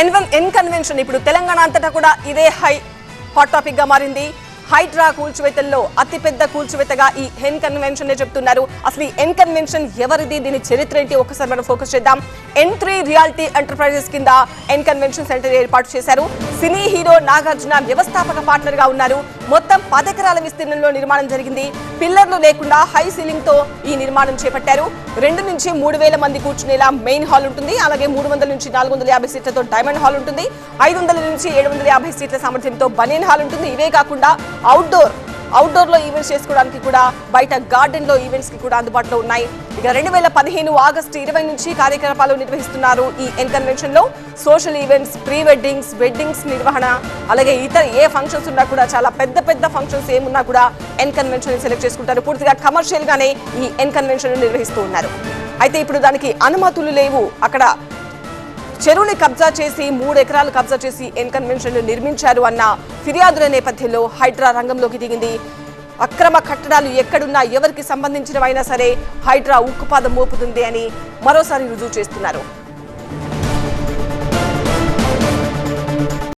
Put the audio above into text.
ఎన్ one N convention ఇప్పుడు తెలంగాణ అంతటా కూడా ఇదే హై హాట్ టాపిక్గా మారింది. హైడ్రా కూల్చివేతల్లో అతిపెద్ద కూల్చివేతగా ఈ ఎన్ కన్వెన్షన్ నే చెప్తున్నారు. అసలు ఈ ఎన్ కన్వెన్షన్ ఎవరిది? దీని చరిత్ర ఏంటి? ఒకసారి మనం ఫోకస్ చేద్దాం. ఎన్ త్రీ రియాలిటీ ఎంటర్ప్రైజెస్ కింద ఎన్ కన్వెన్షన్ సెంటర్ ఏర్పాటు చేశారు. సినీ హీరో నాగార్జున వ్యవస్థాపక పార్ట్నర్గా ఉన్నారు. మొత్తం పదెకరాల విస్తీర్ణంలో నిర్మాణం జరిగింది. పిల్లర్లు లేకుండా హై సీలింగ్తో ఈ నిర్మాణం చేపట్టారు. రెండు నుంచి మూడు వేల మంది కూర్చునేలా మెయిన్ హాల్ ఉంటుంది. అలాగే మూడు వందల నుంచి నాలుగు వందల యాభై సీట్లతో డైమండ్ హాల్ ఉంటుంది. ఐదు వందల నుంచి ఏడు వందల యాభై సీట్ల సామర్థ్యంతో బనియన్ హాల్ ఉంటుంది. ఇవే కాకుండా అవుట్డోర్ అవుట్డోర్లో ఈవెంట్స్ చేసుకోవడానికి కూడా బయట గార్డెన్లో ఈవెంట్స్కి కూడా అందుబాటులో ఉన్నాయి. ఇక రెండు వేల పదిహేను ఆగస్టు ఇరవై నుంచి కార్యకలాపాలు నిర్వహిస్తున్నారు ఈ ఎన్కన్వెన్షన్లో social events pre weddings weddings నిర్వహణ అలాగే ఇతర ఏ ఫంక్షన్స్ ఉన్నా కూడా చాలా పెద్ద పెద్ద ఫంక్షన్స్ ఏమున్నా కూడా ఎన్ కన్వెన్షన్ సెలెక్ట్ చేసుకుంటారు. పూర్తిగా కమర్షియల్గానే ఈ ఎన్ కన్వెన్షన్ నిర్వహిస్తూ ఉన్నారు. అయితే ఇప్పుడు దానికి అనుమతులు లేవు. అక్కడ చెరువుని కబ్జా చేసి మూడు ఎకరాలు కబ్జా చేసి ఎన్కన్వెన్షన్ నిర్మించారు అన్న ఫిర్యాదుల నేపథ్యంలో హైడ్రా రంగంలోకి దిగింది. అక్రమ కట్టడాలు ఎక్కడున్నా ఎవరికి సంబంధించినవైనా సరే హైడ్రా ఉక్కుపాదం మోపుతుంది అని మరోసారి రుజువు చేస్తున్నారు.